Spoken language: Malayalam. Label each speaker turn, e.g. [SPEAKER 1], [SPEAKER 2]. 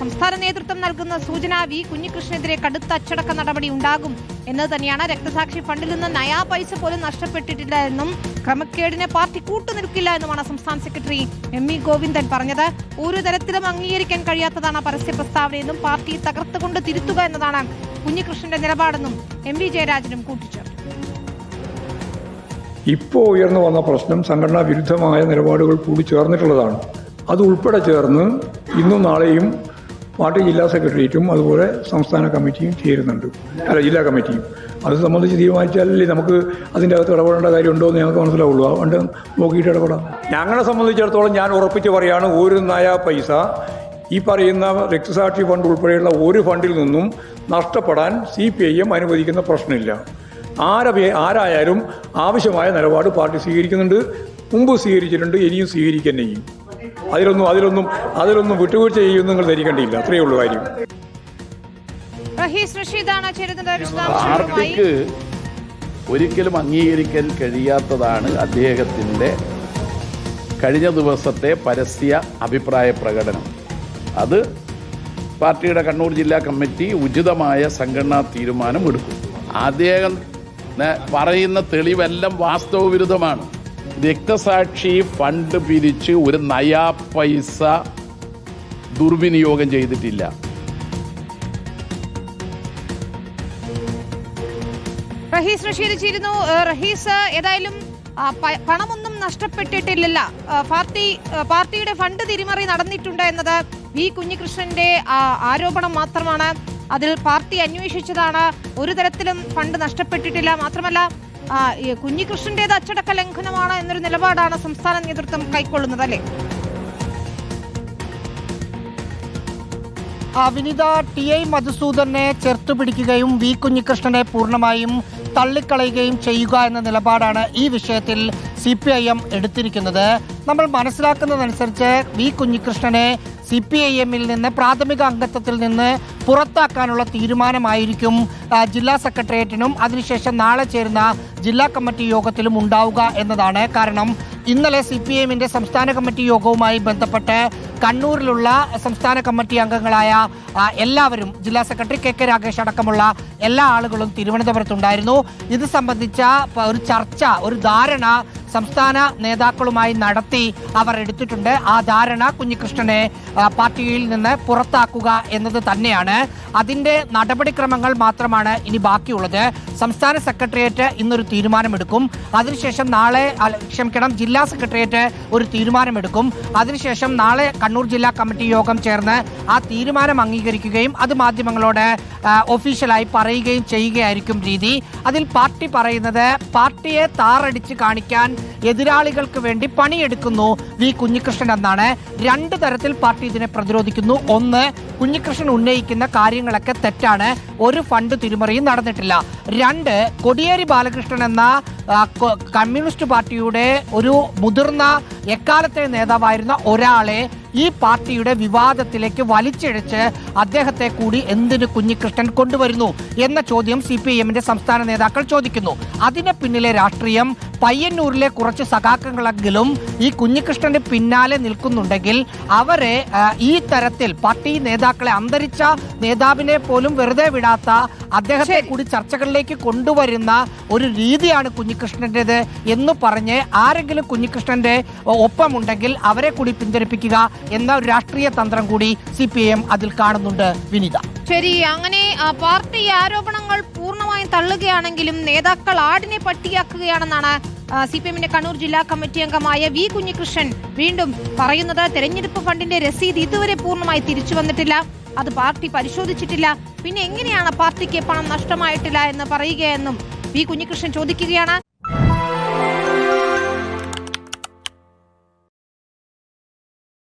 [SPEAKER 1] സംസ്ഥാന നേതൃത്വം നൽകുന്ന സൂചന വി കുഞ്ഞികൃഷ്ണനെതിരെ കടുത്ത അച്ചടക്ക നടപടി ഉണ്ടാകും എന്നത് തന്നെയാണ് രക്തസാക്ഷി ഫണ്ടിൽ നിന്ന് നയാ പൈസ പോലും നഷ്ടപ്പെട്ടിട്ടില്ല എന്നും ക്രമക്കേടിന് പാർട്ടി കൂട്ടുനിൽക്കില്ല എന്നുമാണ് സംസ്ഥാന സെക്രട്ടറി എം വി ഗോവിന്ദൻ പറഞ്ഞത്. ഒരു തരത്തിലും അംഗീകരിക്കാൻ കഴിയാത്തതാണ് പരസ്യ പ്രസ്താവനയെന്നും പാർട്ടി തകർത്തുകൊണ്ട് തിരുത്തുക എന്നതാണ് കുഞ്ഞികൃഷ്ണന്റെ നിലപാടെന്നും എം വി ജയരാജനും കൂട്ടിച്ചേർത്തു.
[SPEAKER 2] ഇപ്പോൾ ഉയർന്നു വന്ന പ്രശ്നം സംഘടനാ വിരുദ്ധമായ നിലപാടുകൾ കൂടി ചേർന്നിട്ടുള്ളതാണ്. അത് ഉൾപ്പെടെ ചേർന്ന് ഇന്നും നാളെയും പാർട്ടി ജില്ലാ സെക്രട്ടേറിയറ്റും അതുപോലെ സംസ്ഥാന കമ്മിറ്റിയും ചേരുന്നുണ്ട്. അല്ല ജില്ലാ കമ്മിറ്റിയും. അത് സംബന്ധിച്ച് തീരുമാനിച്ചാലല്ലേ നമുക്ക് അതിന്റെ അകത്ത് ഇടപെടേണ്ട കാര്യമുണ്ടോ എന്ന് ഞങ്ങൾക്ക് മനസ്സിലാവുള്ളൂ. അതുകൊണ്ട് നോക്കിയിട്ട് ഇടപെടാം. ഞങ്ങളെ സംബന്ധിച്ചിടത്തോളം ഞാൻ ഉറപ്പിച്ച് പറയാണ് ഒരു നയ പൈസ ഈ പറയുന്ന രക്തസാക്ഷി ഫണ്ട് ഉൾപ്പെടെയുള്ള ഒരു ഫണ്ടിൽ നിന്നും നഷ്ടപ്പെടാൻ സി പി ഐ എം അനുവദിക്കുന്ന പ്രശ്നമില്ല. ആര ആരായാലും ആവശ്യമായ നിലപാട് പാർട്ടി സ്വീകരിക്കുന്നുണ്ട് മുമ്പ് സ്വീകരിച്ചിട്ടുണ്ട് ഇനിയും സ്വീകരിക്കാൻ ചെയ്യും. അതിലൊന്നും അതിലൊന്നും അതിലൊന്നും വിട്ടുവീഴ്ച ചെയ്യുമെന്ന് നിങ്ങൾ ധരിക്കേണ്ടിയില്ല. അത്രയേ ഉള്ളൂ കാര്യം.
[SPEAKER 3] പാർട്ടിക്ക് ഒരിക്കലും അംഗീകരിക്കാൻ കഴിയാത്തതാണ് അദ്ദേഹത്തിന്റെ കഴിഞ്ഞ ദിവസത്തെ പരസ്യ അഭിപ്രായ പ്രകടനം. അത് പാർട്ടിയുടെ കണ്ണൂർ ജില്ലാ കമ്മിറ്റി ഉചിതമായ സംഘടനാ തീരുമാനം എടുക്കും. അദ്ദേഹം പറയുന്ന തെളിവെല്ലാം വാസ്തവ വിരുദ്ധമാണ് രക്തസാക്ഷി ഫണ്ട് പിരിച്ച് ഒരു നയാ പൈസ ദുർവിനിയോഗം ചെയ്തിട്ടില്ല.
[SPEAKER 1] റഹീസ് റഷീദ് ചേരുന്നു റഹീസ് ഏതായാലും പണമൊന്നും നഷ്ടപ്പെട്ടിട്ടില്ലല്ല. പാർട്ടി പാർട്ടിയുടെ ഫണ്ട് തിരിമറി നടന്നിട്ടുണ്ട് എന്നത് വി കുഞ്ഞികൃഷ്ണന്റെ ആരോപണം മാത്രമാണ്. അതിൽ പാർട്ടി അന്വേഷിച്ചതാണ്. ഒരു തരത്തിലും ഫണ്ട് നഷ്ടപ്പെട്ടിട്ടില്ല. മാത്രമല്ല കുഞ്ഞികൃഷ്ണന്റേത് അച്ചടക്ക ലംഘനമാണ് എന്നൊരു നിലപാടാണ് സംസ്ഥാന നേതൃത്വം കൈക്കൊള്ളുന്നത് അല്ലേ?
[SPEAKER 4] ആ, വിനിത ടി ഐ മധുസൂദനെ ചേർത്ത് പിടിക്കുകയും വി കുഞ്ഞികൃഷ്ണനെ പൂർണമായും തള്ളിക്കളയുകയും ചെയ്യുക എന്ന നിലപാടാണ് ഈ വിഷയത്തിൽ സി പി ഐ എം എടുത്തിരിക്കുന്നത്. നമ്മൾ മനസ്സിലാക്കുന്നതനുസരിച്ച് വി കുഞ്ഞികൃഷ്ണനെ സി പി ഐ എമ്മിൽ നിന്ന് പ്രാഥമിക അംഗത്വത്തിൽ നിന്ന് പുറത്താക്കാനുള്ള തീരുമാനമായിരിക്കും ജില്ലാ സെക്രട്ടേറിയറ്റിനും അതിനുശേഷം നാളെ ചേരുന്ന ജില്ലാ കമ്മിറ്റി യോഗത്തിലും ഉണ്ടാവുക എന്നതാണ് കാരണം. ഇന്നലെ സി പി എമ്മിന്റെ സംസ്ഥാന കമ്മിറ്റി യോഗവുമായി ബന്ധപ്പെട്ട് കണ്ണൂരിലുള്ള സംസ്ഥാന കമ്മിറ്റി അംഗങ്ങളായ എല്ലാവരും ജില്ലാ സെക്രട്ടറി കെ കെ രാകേഷ് അടക്കമുള്ള എല്ലാ ആളുകളും തിരുവനന്തപുരത്തുണ്ടായിരുന്നു. ഇത് സംബന്ധിച്ച ഒരു ചർച്ച ഒരു ധാരണ സംസ്ഥാന നേതാക്കളുമായി നടത്തി അവർ എടുത്തിട്ടുണ്ട്. ആ ധാരണ കുഞ്ഞികൃഷ്ണനെ പാർട്ടിയിൽ നിന്ന് പുറത്താക്കുക എന്നത് തന്നെയാണ്. അതിന്റെ നടപടിക്രമങ്ങൾ മാത്രമാണ് ഇനി ബാക്കിയുള്ളത്. സംസ്ഥാന സെക്രട്ടേറിയറ്റ് ഇന്നൊരു തീരുമാനമെടുക്കും. അതിനുശേഷം നാളെ ക്ഷമിക്കണം ജില്ലാ സെക്രട്ടേറിയറ്റ് ഒരു തീരുമാനമെടുക്കും. അതിനുശേഷം നാളെ കണ്ണൂർ ജില്ലാ കമ്മിറ്റി യോഗം ചേർന്ന് ആ തീരുമാനം അംഗീകരിക്കുകയും അത് മാധ്യമങ്ങളോട് ഒഫീഷ്യലായി പറയുകയും ചെയ്യുകയായിരിക്കും രീതി. അതിൽ പാർട്ടി പറയുന്നത് പാർട്ടിയെ താറടിച്ച് കാണിക്കാൻ എതിരാളികൾക്ക് വേണ്ടി പണിയെടുക്കുന്നു വി കുഞ്ഞികൃഷ്ണൻ എന്നാണ്. രണ്ട് തരത്തിൽ പാർട്ടി ഇതിനെ പ്രതിരോധിക്കുന്നു. ഒന്ന് കുഞ്ഞികൃഷ്ണൻ ഉന്നയിക്കുന്ന കാര്യങ്ങളൊക്കെ തെറ്റാണ്. ഒരു ഫണ്ട് തിരിമറിയും നടന്നിട്ടില്ല. രണ്ട് കൊടിയേരി ബാലകൃഷ്ണൻ എന്ന കമ്മ്യൂണിസ്റ്റ് പാർട്ടിയുടെ ഒരു മുതിർന്ന എക്കാലത്തെ നേതാവായിരുന്ന ഒരാളെ ഈ പാർട്ടിയുടെ വിവാദത്തിലേക്ക് വലിച്ചിഴച്ച് അദ്ദേഹത്തെ കൂടി എന്തിന് കുഞ്ഞികൃഷ്ണൻ കൊണ്ടുവരുന്നു എന്ന ചോദ്യം സി പി എമ്മിന്റെ സംസ്ഥാന നേതാക്കൾ ചോദിക്കുന്നു. അതിന് പിന്നിലെ രാഷ്ട്രീയം പയ്യന്നൂരിലെ കുറച്ച് സഖാക്കളെങ്കിലും ഈ കുഞ്ഞികൃഷ്ണന്റെ പിന്നാലെ നിൽക്കുന്നുണ്ടെങ്കിൽ അവരെ ഈ തരത്തിൽ പാർട്ടി നേതാക്കളെ അന്തരിച്ച നേതാവിനെ പോലും വെറുതെ വിടാത്ത അദ്ദേഹത്തെ കൂടി ചർച്ചകളിലേക്ക് കൊണ്ടുവരുന്ന ഒരു രീതിയാണ് കുഞ്ഞികൃഷ്ണന്റേത് എന്ന് പറഞ്ഞ് ആരെങ്കിലും കുഞ്ഞികൃഷ്ണന്റെ ഒപ്പമുണ്ടെങ്കിൽ അവരെ കൂടി പിന്തിരിപ്പിക്കുക എന്ന ഒരു രാഷ്ട്രീയ തന്ത്രം കൂടി സി അതിൽ കാണുന്നുണ്ട് വിനിത.
[SPEAKER 1] ശരി അങ്ങനെ പാർട്ടി ആരോപണങ്ങൾ പൂർണമായും തള്ളുകയാണെങ്കിലും നേതാക്കൾ ആടിനെ പട്ടിയാക്കുകയാണെന്നാണ് സി പി എമ്മിന്റെ കണ്ണൂർ ജില്ലാ കമ്മിറ്റി അംഗമായ വി കുഞ്ഞികൃഷ്ണൻ വീണ്ടും പറയുന്നത്. തെരഞ്ഞെടുപ്പ് ഫണ്ടിന്റെ രസീത് ഇതുവരെ പൂർണമായി തിരിച്ചു വന്നിട്ടില്ല. അത് പാർട്ടി പരിശോധിച്ചിട്ടില്ല. പിന്നെ എങ്ങനെയാണ് പാർട്ടിക്ക് പണം നഷ്ടമായിട്ടില്ല എന്ന് പറയുകയെന്നും വി കുഞ്ഞികൃഷ്ണൻ ചോദിക്കുകയാണ്.